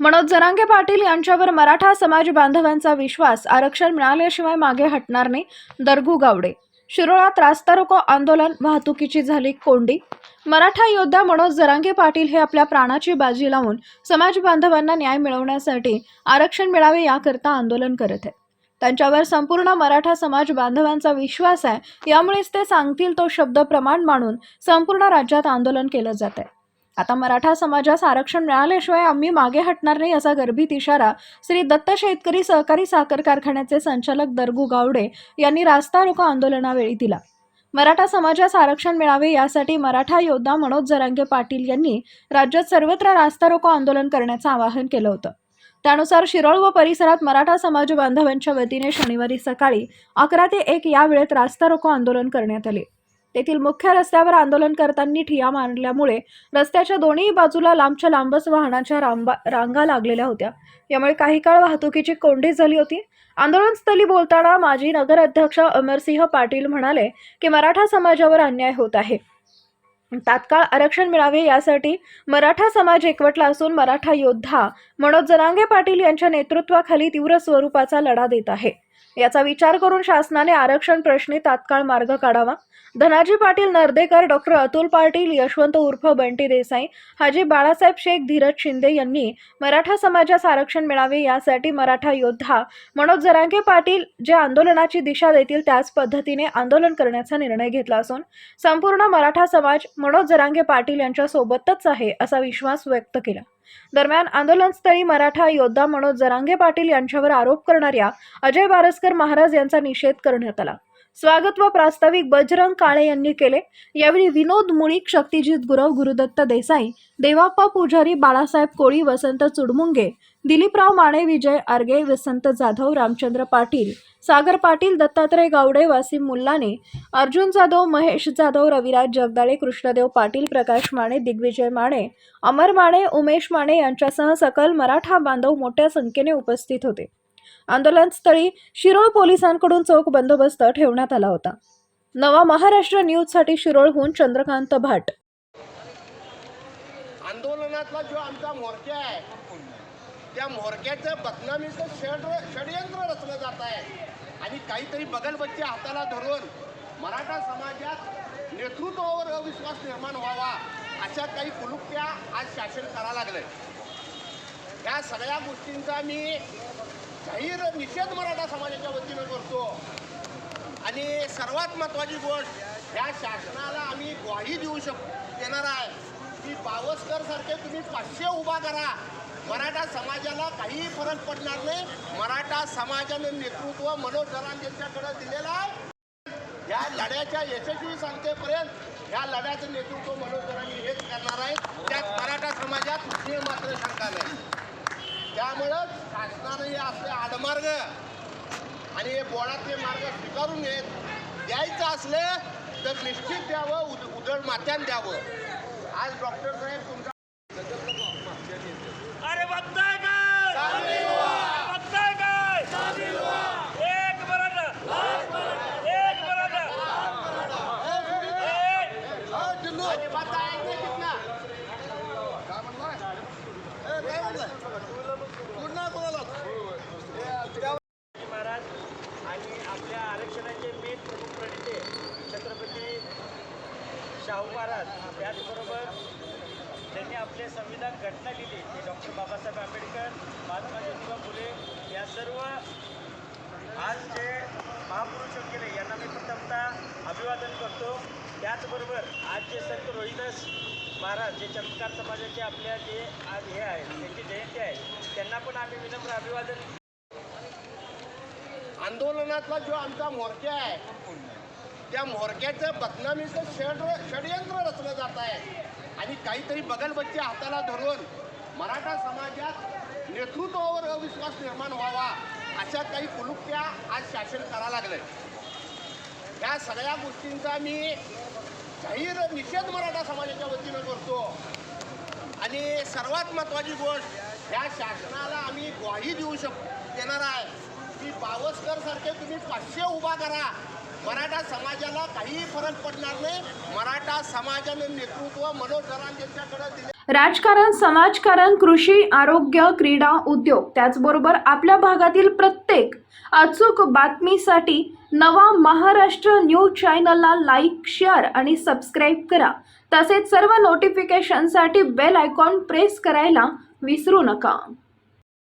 मनोज जरांगे पाटील यांच्यावर मराठा समाज बांधवांचा विश्वास आरक्षण मिळाल्याशिवाय मागे हटणार नाही दरगू गावडे. शिरोळात रास्ता रोको आंदोलन वाहतुकीची झाली कोंडी. मराठा योद्धा मनोज जरांगे पाटील हे आपल्या प्राणाची बाजी लावून समाज बांधवांना न्याय मिळवण्यासाठी आरक्षण मिळावे याकरता आंदोलन करत आहेत. त्यांच्यावर संपूर्ण मराठा समाज बांधवांचा विश्वास आहे यामुळेच ते सांगतील तो शब्द प्रमाण मानून संपूर्ण राज्यात आंदोलन केलं जात आहे. आता मराठा समाजास आरक्षण मिळाल्याशिवाय आम्ही मागे हटणार नाही असा गर्भित इशारा श्री दत्त शेतकरी सहकारी साखर कारखान्याचे संचालक दरगू गावडे यांनी रास्ता रोको आंदोलनावेळी दिला. मराठा समाजास आरक्षण मिळावे यासाठी मराठा योद्धा मनोज जरांगे पाटील यांनी राज्यात सर्वत्र रास्ता रोको आंदोलन करण्याचं आवाहन केलं होतं. त्यानुसार शिरोळ व परिसरात मराठा समाज बांधवांच्या वतीने शनिवारी सकाळी अकरा ते एक या वेळेत रास्ता रोको आंदोलन करण्यात आले. तेथील मुख्य रस्त्यावर आंदोलन करताना ठिया मारल्यामुळे रस्त्याच्या दोन्ही बाजूला लांबच्या लांबच वाहनाच्या रांबा रांगा लागलेल्या होत्या. यामुळे काही काळ वाहतुकीची कोंडी झाली होती. आंदोलनस्थळी बोलताना माजी नगराध्यक्ष अमरसिंह पाटील म्हणाले की मराठा समाजावर अन्याय होत आहे. तात्काळ आरक्षण मिळावे यासाठी मराठा समाज एकवटला असून मराठा योद्धा मनोज जरांगे पाटील यांच्या नेतृत्वाखाली तीव्र स्वरूपाचा लढा देत आहे. याचा विचार करून शासनाने आरक्षण प्रश्नी तात्काळ मार्ग काढावा. धनाजी पाटील नर्देकर डॉक्टर अतुल पाटील यशवंत उर्फ बंटी देसाई हाजी बाळासाहेब शेख धीरज शिंदे यांनी मराठा समाजास आरक्षण मिळावे यासाठी मराठा योद्धा मनोज जरांगे पाटील जे आंदोलनाची दिशा देतील त्याच पद्धतीने आंदोलन करण्याचा निर्णय घेतला असून संपूर्ण मराठा समाज मनोज जरांगे पाटील यांच्या सोबतच आहे असा विश्वास व्यक्त केला. दरम्यान आंदोलनस्थळी मराठा योद्धा मनोज जरांगे पाटील यांच्यावर आरोप करणाऱ्या अजय बारसकर महाराज यांचा निषेध करण्यात आला. स्वागत व प्रास्ताविक बजरंग काळे यांनी केले. यावेळी विनोद मुळीक शक्तिजित गुरव गुरुदत्त देसाई देवाप्पा पुजारी बाळासाहेब कोळी वसंत चुडमुंगे दिलीपराव माने विजय आर्गे वसंत जाधव रामचंद्र पाटील सागर पाटील दत्तात्रय गावडे वासिम मुल्लाने अर्जुन जाधव महेश जाधव रविराज जगदाळे कृष्णदेव पाटील प्रकाश माने दिग्विजय माने अमर माने उमेश माने यांच्यासह सकल मराठा बांधव मोठ्या संख्येने उपस्थित होते. आंदोलनस्थळी शिरोळ पोलिसांकडून चोख बंदोबस्त ठेवण्यात आला होता. नवा महाराष्ट्र न्यूजसाठी शिरोळहून चंद्रकांत भाट. आंदोलनातला जो आमचा मोर्चा आहे त्या मोर्चाचं बदनामीचं षड षडयंत्र रचलं जात आहे. आणि काहीतरी बगलबच्चे हाताला धरून मराठा समाजात नेतृत्वावर अविश्वास निर्माण व्हावा अशा काही कुलुक्त्या आज शासन करा लागलं या सगळ्या गोष्टींचा मी जाहीर निषेध मराठा समाजाच्या वतीनं करतो. आणि सर्वात महत्त्वाची गोष्ट या शासनाला आम्ही ग्वाही देऊ शक देणार आहे की बावस्करसारखे तुम्ही पाचशे उभा करा. मराठा समाजाला काहीही फरक पडणार नाही. मराठा समाजाने नेतृत्व मनोज जरांग यांच्याकडे दिलेलं आहे. या लढ्याच्या यशस्वी सांगतेपर्यंत या लढ्याचं नेतृत्व मनोज जरांगे हेच करणार आहे त्यात मराठा समाजात हे मात्र शंका नाही. त्यामुळं शासनानं हे असले आडमार्ग आणि हे बोळातले मार्ग स्वीकारून घेत द्यायचं असले तर निश्चित द्यावं उद उदळ माथ्यान द्यावं. आज डॉक्टर साहेब तुमचा महाराज आणि आपल्या आरक्षणाचे मेन प्रमुख प्रणेते छत्रपती शाहू महाराज त्याचबरोबर त्यांनी आपले संविधान घटना लिहिली. ते डॉक्टर बाबासाहेब आंबेडकर महात्मा ज्योतिबा फुले या सर्व आज जे महापुरुष गेले यांना मी प्रथमतः अभिवादन करतो. त्याचबरोबर आज जे संत रोहिदास महाराज जे चमत्कार समाजाचे आपल्या जे आज हे आहे त्यांची जयंती आहे त्यांना पण आम्ही विनम्र अभिवादन आंदोलनातला जो आमचा मोर्चा आहे त्या मोर्चाचं बदनामीचं षड षडयंत्र रचलं जात आहे. आणि काहीतरी बगलबच्च्या हाताला धरून मराठा समाजात नेतृत्वावर अविश्वास निर्माण व्हावा अशा काही कुलुक्त्या आज शासन करा लागलंय. या सगळ्या गोष्टींचा मी जाहीर निषेध मराठा समाजाच्या वतीनं करतो. आणि सर्वात महत्त्वाची गोष्ट या शासनाला आम्ही ग्वाही देऊ शक देणार आहे. की बावस्करसारखे तुम्ही पाचशे उभा करा. मराठा समाजाला काहीही फरक पडणार नाही. मराठा समाजाने नेतृत्व मनोज जरांग दिले. राजकारण समाजकारण कृषी आरोग्य क्रीडा उद्योग त्याचबरोबर आपल्या भागातील प्रत्येक अचूक बातमीसाठी नवा महाराष्ट्र न्यूज चॅनलला लाईक शेअर आणि सबस्क्राईब करा. तसेच सर्व नोटिफिकेशनसाठी बेल आयकॉन प्रेस करायला विसरू नका.